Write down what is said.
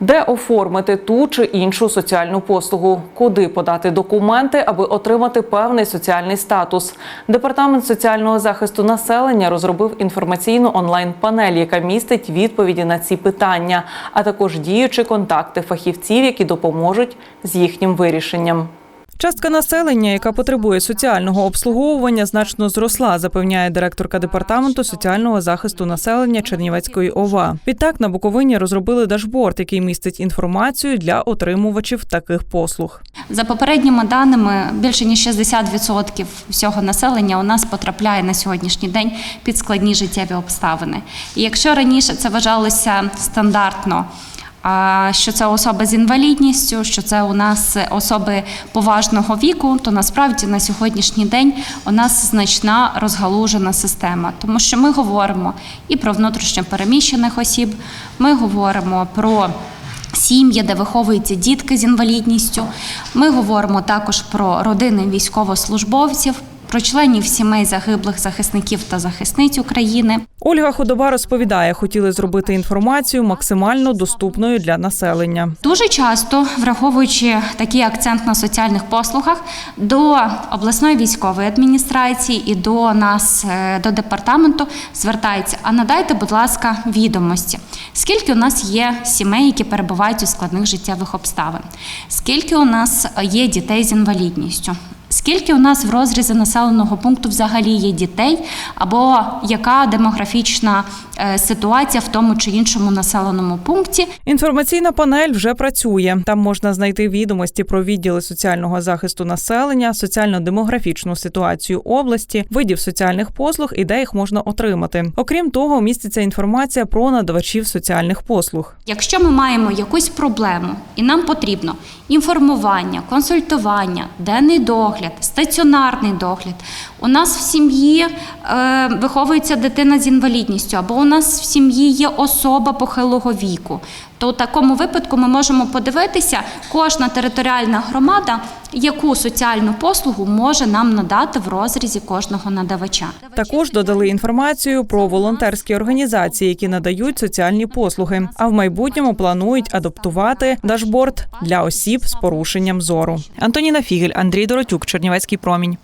де оформити ту чи іншу соціальну послугу, куди подати документи, аби отримати певний соціальний статус. Департамент соціального захисту населення розробив інформаційну онлайн-панель, яка містить відповіді на ці питання, а також діючі контакти фахівців, які допоможуть з їхнім вирішенням. Частка населення, яка потребує соціального обслуговування, значно зросла, запевняє директорка департаменту соціального захисту населення Чернівецької ОВА. Відтак на Буковині розробили дашборд, який містить інформацію для отримувачів таких послуг. За попередніми даними, більше ніж 60% всього населення у нас потрапляє на сьогоднішній день під складні життєві обставини. І якщо раніше це вважалося стандартно. Що це особи з інвалідністю, що це у нас особи поважного віку, то насправді на сьогоднішній день у нас значна розгалужена система, тому що ми говоримо і про внутрішньо переміщених осіб, ми говоримо про Сім'ї, де виховуються дітки з інвалідністю. Ми говоримо також про родини військовослужбовців, про членів сімей загиблих захисників та захисниць України. Ольга Худоба розповідає, хотіли зробити інформацію максимально доступною для населення. Дуже часто, враховуючи такий акцент на соціальних послугах, до обласної військової адміністрації і до нас, е, до департаменту, звертається: а надайте, будь ласка, відомості. Скільки у нас є сімей, які перебувають у складних життєвих обставин? Скільки у нас є дітей з інвалідністю? Скільки у нас в розрізі населеного пункту взагалі є дітей, або яка демографічна е, ситуація в тому чи іншому населеному пункті? Інформаційна панель вже працює. Там можна знайти відомості про відділи соціального захисту населення, соціально-демографічну ситуацію області, видів соціальних послуг і де їх можна отримати. Окрім того, міститься інформація про надавачів соціальних послуг. Якщо ми маємо якусь проблему і нам потрібно інформування, консультування, денний догляд, стаціонарний догляд, у нас в сім'ї е, виховується дитина з інвалідністю, або у нас в сім'ї є особа похилого віку, то в такому випадку ми можемо подивитися, кожна територіальна громада, яку соціальну послугу може нам надати в розрізі кожного надавача. Також додали інформацію про волонтерські організації, які надають соціальні послуги. А в майбутньому планують адаптувати дашборд для осіб з порушенням зору. Антоніна Фігель, Андрій Доротюк, Чернівецький промінь.